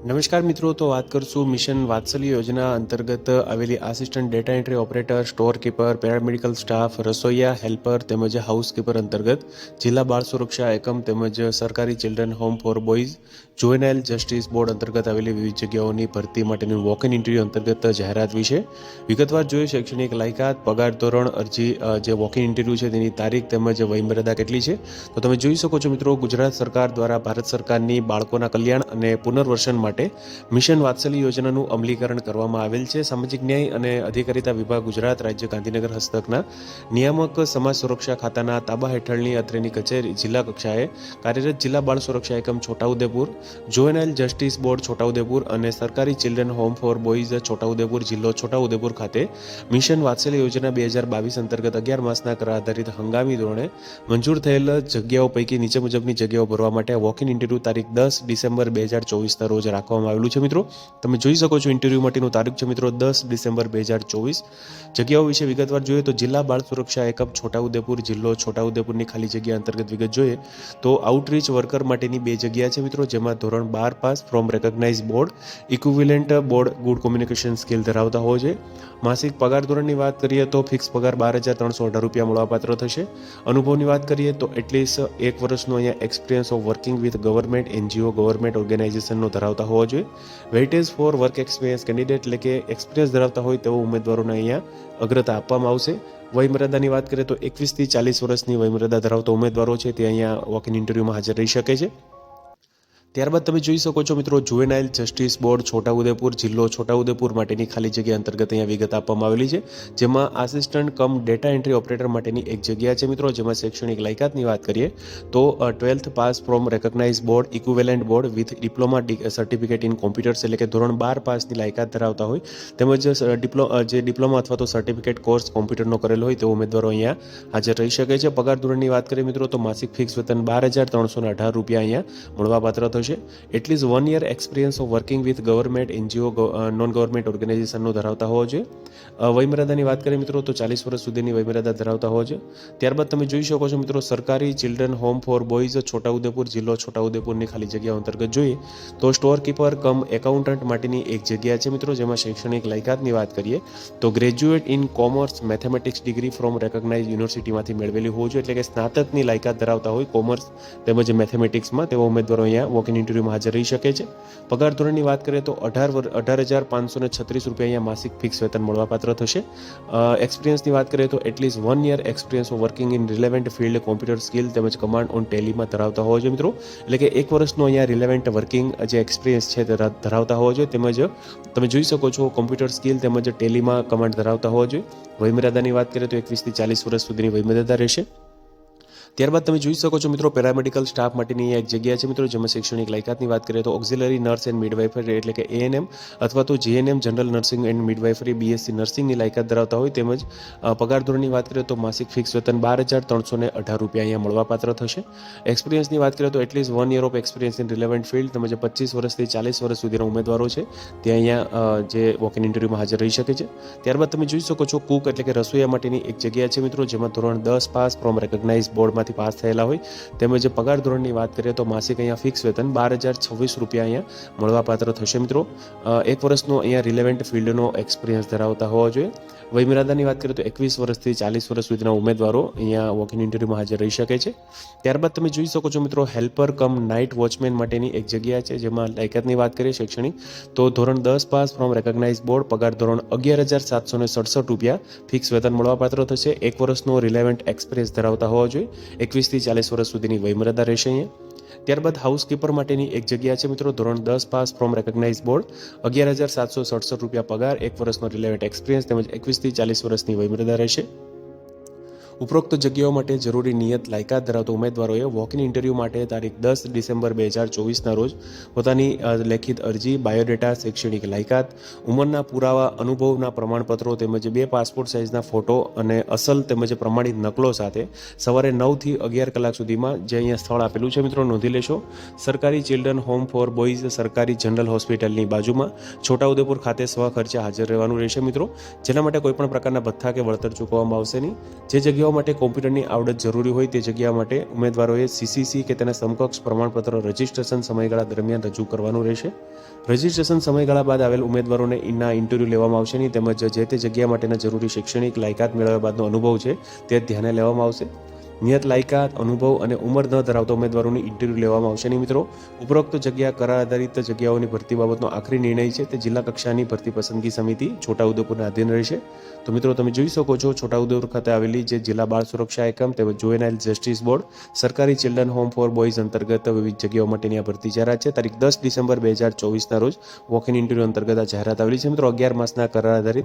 નમસ્કાર મિત્રો, તો વાત કરશું મિશન વાત્સલ્ય યોજના અંતર્ગત આવેલી assistant data entry operator, store keeper, paramedical staff, રસોઈયા, helper તેમજ હાઉસકીપર અંતર્ગત જિલ્લા બાળ સુરક્ષા એકમ તેમજ સરકારી children home for boys, juvenile justice board અંતર્ગત આવેલી વિવિધ જગ્યાઓની ભરતી માટેનું વોક ઇન ઇન્ટરવ્યૂ અંતર્ગત જાહેરાત વિશે વિગતવાર જોઈએ શૈક્ષણિક લાયકાત, પગાર ધોરણ, અરજી જે વોક ઇન ઇન્ટરવ્યૂ છે તેની તારીખ તેમજ વયમર્યાદા કેટલી છે, તો તમે જોઈ શકો છો મિત્રો, ગુજરાત સરકાર દ્વારા ભારત સરકારની બાળકોના કલ્યાણ અને પુનર્વસન માટે મિશન વાત્સલ્ય યોજનાનું અમલીકરણ કરવામાં આવેલ છે. સામાજિક ન્યાય અને અધિકારીતા વિભાગ ગુજરાત રાજ્ય ગાંધીનગર હસ્તકના નિયામક સમાજ સુરક્ષા ખાતાના તાબા હેઠળની અત્રેની કચેરી જિલ્લા કક્ષાએ કાર્યરત જિલ્લા બાળ સુરક્ષા એકમ Chhota Udepur juvenile justice board Chhota Udepur અને સરકારી children home for boys Chhota Udepur જિલ્લો છોટાઉદેપુર ખાતે મિશન વાત્સલ્ય યોજના બે હજાર બાવીસ અંતર્ગત અગિયાર માસના કરાર આધારિત હંગામી ધોરણે મંજૂર થયેલ જગ્યાઓ પૈકી નીચે મુજબની જગ્યાઓ ભરવા માટે વોક ઇન ઇન્ટરવ્યૂ તારીખ દસ ડિસેમ્બર બે હજાર ચોવીસના રોજ રાખવામાં આવેલું છે મિત્રો. તમે જોઈ શકો છો ઇન્ટરવ્યૂ માટેનું તારીખ છે મિત્રો દસ ડિસેમ્બર બે હજાર ચોવીસ. જગ્યાઓ વિશે વિગતવાર જોઈએ તો જિલ્લા બાળ સુરક્ષા એકમ છોટાઉદેપુર જિલ્લો છોટાઉદેપુરની ખાલી જગ્યા અંતર્ગત વિગત જોઈએ તો આઉટરીચ વર્કર માટેની બે જગ્યા છે મિત્રો, જેમાં ધોરણ બાર pass from recognise board equivalent board good communication skill ધરાવતા હોય છે. માસિક પગાર ધોરણની વાત કરીએ તો ફિક્સ પગાર બાર હજાર ત્રણસો અઢાર રૂપિયા મળવાપાત્ર થશે. અનુભવની વાત કરીએ તો એટલીસ્ટ એક વર્ષનો અહીંયા experience of working with government NGO government ઓર્ગેનાઇઝેશનનો ધરાવતા હોવો જોઈએ. Weightage for work experience candidate એટલે કે એક્સપિરિયન્સ ધરાવતા હોય તેવા ઉમેદવારોને અહીંયા અગ્રતા આપવામાં આવશે. વયમર્યાદાની વાત કરીએ તો એકવીસથી ચાલીસ વર્ષની વયમર્યાદા ધરાવતા ઉમેદવારો છે તે અહીંયા વોક ઇન ઇન્ટરવ્યૂમાં હાજર રહી શકે છે. ત્યારબાદ તમે જોઈ શકો છો મિત્રો જુવેનાઇલ જસ્ટિસ બોર્ડ છોટાઉદેપુર, જિલ્લો છોટાઉદેપુર માટેની ખાલી જગ્યા અંતર્ગત અહીંયા વિગત આપવામાં આવેલી છે. જેમાં assistant cum data entry operator માટેની એક જગ્યા છે મિત્રો, જેમાં શૈક્ષણિક લાયકાતની વાત કરીએ, તો twelfth pass from recognise board equivalent board with diploma certificate in computers એટલે કે ધોરણ બાર પાસની લાયકાત ધરાવતા હોય, તેમજ ડિપ્લો જે ડિપ્લોમા અથવા તો સર્ટિફિકેટ કોર્સ કોમ્પ્યુટરનો કરેલો હોય તેવો ઉમેદવારો અહીંયા હાજર રહી શકે છે. પગાર ધોરણની વાત કરીએ મિત્રો, તો માસિક ફિક્સ વેતન બાર હજાર ત્રણસો અઢાર રૂપિયા અહીંયા મળવાપાત્ર થશે. At least one year experience of working with government NGO non government ઓર્ગેનાઇઝેશનનો ધરાવતા હોવો જોઈએ. અ, વયમર્યાદાની વાત કરીએ મિત્રો તો ચાલીસ વર્ષ સુધીની વયમર્યાદા ધરાવતા હોવો જોઈએ. ત્યારબાદ તમે જોઈ શકો છો મિત્રો સરકારી children home for boys Chhota Udepur જિલ્લો છોટાઉદેપુરની ખાલી જગ્યાઓ અંતર્ગત જોઈએ. તો સ્ટોર કીપર કમ એકાઉન્ટન્ટ માટેની એક જગ્યા છે મિત્રો જેમાં શૈક્ષણિક લાયકાતની વાત કરીએ તો graduate in commerce mathematics degree from recognise યુનિવર્સિટીમાંથી મેળવેલી હોવું જોઈએ. એટલે કે સ્નાતકની લાયકાત ધરાવતા હોય કોમર્સ તેમજ મેથેમેટિક્સમાં તેવા ઉમેદવારો અહીંયા વોક ઇન ઇન્ટરવ્યૂમાં હાજર રહી શકે છે. પગાર ધોરણની વાત કરીએ તો અઢાર અઢાર હજાર પાંચસો ને છત્રીસ રૂપિયા અહીંયા માસિક ફિક્સ વેતન મળવાપાત્ર થશે. એક્સપિરિયન્સની વાત કરીએ તો at least one year experience working in relevant field computer skill તેમજ કમાન્ડ ઓન ટેલીમાં ધરાવતા હોવો જોઈએ મિત્રો. એટલે કે એક વર્ષનો અહીંયા રિલેવન્ટ વર્કિંગ જે એક્સપિરિયન્સ છે તે ધરાવતા હોવા જોઈએ. તેમજ તમે જોઈ શકો છો કોમ્પ્યુટર સ્કિલ તેમજ ટેલીમાં કમાન્ડ ધરાવતા હોવા જોઈએ. વયમર્યાદાની વાત કરીએ તો એકવીસથી ચાલીસ વર્ષ સુધીની વયમર્યાદા રહેશે. ત્યારબાદ તમે જોઈ શકો છો મિત્રો, પેરામેડિકલ સ્ટાફ માટેની એક જગ્યા છે મિત્રો, જેમાં શૈક્ષણિક લાયકાતની વાત કરીએ તો ઓક્ઝિલરી નર્સ એન્ડ મિડવાઇફરી એટલે કે એએનએમ અથવા તો GNM general nursing and midwifery BSc નર્સિંગની લાયકાત ધરાવતા હોય તેમજ પગાર ધોરણની વાત કરીએ તો માસિક ફિક્સ વેતન બાર હજાર ત્રણસો ને અઢાર રૂપિયા અહીંયા મળવાપાત્ર થશે. એક્સપિરિયન્સની વાત કરીએ તો at least one year of experience in relevant field તેમજ પચીસ વર્ષથી ચાલીસ વર્ષ સુધીના ઉમેદવારો છે. તે અહીંયા જે વોક ઇન ઇન્ટરવ્યૂમાં હાજર રહી શકે છે. ત્યારબાદ તમે જોઈ શકો છો કુક એટલે કે રસોઈયા માટેની એક જગ્યા છે મિત્રો, જેમાં ધોરણ દસ પાસ ફ્રોમ રેકગ્નાઇઝ બોર્ડમાંથી પાસ થયેલા હોય. તેમજ પગાર ધોરણની વાત કરીએ તો માસિક અહીંયા ફિક્સ વેતન બાર હજાર છવ્વીસ રૂપિયા અહીંયા મળવાપાત્ર થશે મિત્રો. એક વર્ષનો અહીંયા રિલેવન્ટ ફિલ્ડનો એક્સપિરિયન્સ ધરાવતા હોવા જોઈએ. વયમર્યાદાની વાત કરીએ તો એકવીસ વર્ષથી ચાલીસ વર્ષ સુધીના ઉમેદવારો અહીંયા વોક ઇન ઇન્ટરવ્યૂમાં હાજર રહી શકે છે. ત્યારબાદ તમે જોઈ શકો છો મિત્રો હેલ્પર કમ નાઇટ વોચમેન માટેની એક જગ્યા છે, જેમાં લાયકાતની વાત કરીએ શૈક્ષણિક, તો ધોરણ દસ પાસ ફ્રોમ રેકગ્નાઇઝ બોર્ડ પગાર ધોરણ અગિયાર હજાર સાતસો સડસઠ રૂપિયા ફિક્સ વેતન મળવાપાત્ર થશે. એક વર્ષનો રિલેવન્ટ એક્સપિરિયન્સ ધરાવતા હોવા જોઈએ. એકવીસથી ચાલીસ વર્ષ સુધીની વયમર્યાદા રહેશે અહીંયા. ત્યારબાદ હાઉસકીપર માટેની એક જગ્યા છે મિત્રો, ધોરણ દસ પાસ ફ્રોમ રેકગ્નાઇઝ બોર્ડ અગિયાર હજાર સાતસો સડસઠ રૂપિયા પગાર, એક વર્ષનો રિલેવન્ટ એક્સપિરિયન્સ તેમજ એકવીસથી ચાલીસ વર્ષની વયમર્યાદા રહેશે. ઉપરોક્ત જગ્યાઓ માટે જરૂરી નિયત લાયકાત ધરાવતા ઉમેદવારોએ વોક ઇન ઇન્ટરવ્યૂ માટે તારીખ દસ ડિસેમ્બર બે હજાર ચોવીસના રોજ પોતાની લેખિત અરજી બાયોડેટા શૈક્ષણિક લાયકાત, ઉંમરના પુરાવા, અનુભવના પ્રમાણપત્રો તેમજ બે પાસપોર્ટ સાઇઝના ફોટો અને અસલ તેમજ પ્રમાણિત નકલો સાથે સવારે નવથી અગિયાર કલાક સુધીમાં જે અહીંયા સ્થળ આપેલું છે મિત્રો નોંધી લેશો. સરકારી ચિલ્ડ્રન હોમ ફોર બોયઝ સરકારી જનરલ હોસ્પિટલની બાજુમાં છોટાઉદેપુર ખાતે સ્વ ખર્ચે હાજર રહેવાનું રહેશે મિત્રો. જેના માટે કોઈપણ પ્રકારના ભથ્થા કે વળતર ચૂકવવામાં આવશે નહીં. જે જગ્યાઓ માટે કોમ્પ્યુટરની આવડત જરૂરી હોય તે જગ્યા માટે ઉમેદવારોએ સીસીસી કે તેના સમકક્ષ પ્રમાણપત્ર રજિસ્ટ્રેશન સમયગાળા દરમિયાન રજૂ કરવાનું રહેશે. રજિસ્ટ્રેશન સમયગાળા બાદ આવેલ ઉમેદવારોને ઇના ઇન્ટરવ્યૂ લેવામાં આવશે નહીં, તેમજ જે તે જગ્યા માટેના જરૂરી શૈક્ષણિક લાયકાત મેળવ્યા બાદનો અનુભવ છે તે ધ્યાને લેવામાં આવશે. નિયત લાયકાત, અનુભવ અને ઉંમર ન ધરાવતા ઉમેદવારોની ઇન્ટરવ્યૂ લેવામાં આવશે. નહીં મિત્રો, ઉપરોક્ત જગ્યા કરાર આધારિત જગ્યાઓની ભરતી બાબતનો આખરી નિર્ણય છે તે જિલ્લા કક્ષાની ભરતી પસંદગી સમિતિ છોટાઉદેપુરના અધીન રહેશે. તો મિત્રો, તમે જોઈ શકો છો છોટાઉદેપુર ખાતે આવેલી જે જિલ્લા બાળ સુરક્ષા એકમ તેમજ જોએનાઇલ જસ્ટિસ બોર્ડ, સરકારી ચિલ્ડ્રન હોમ ફોર બોયઝ અંતર્ગત વિવિધ જગ્યાઓ માટેની આ ભરતી જાહેરાત છે. તારીખ દસ ડિસેમ્બર બે હજાર ચોવીસના રોજ વોક ઇન ઇન્ટરવ્યૂ અંતર્ગત આ જાહેરાત આવેલી છે. મિત્રો, અગિયાર માસના કરાર આધારિત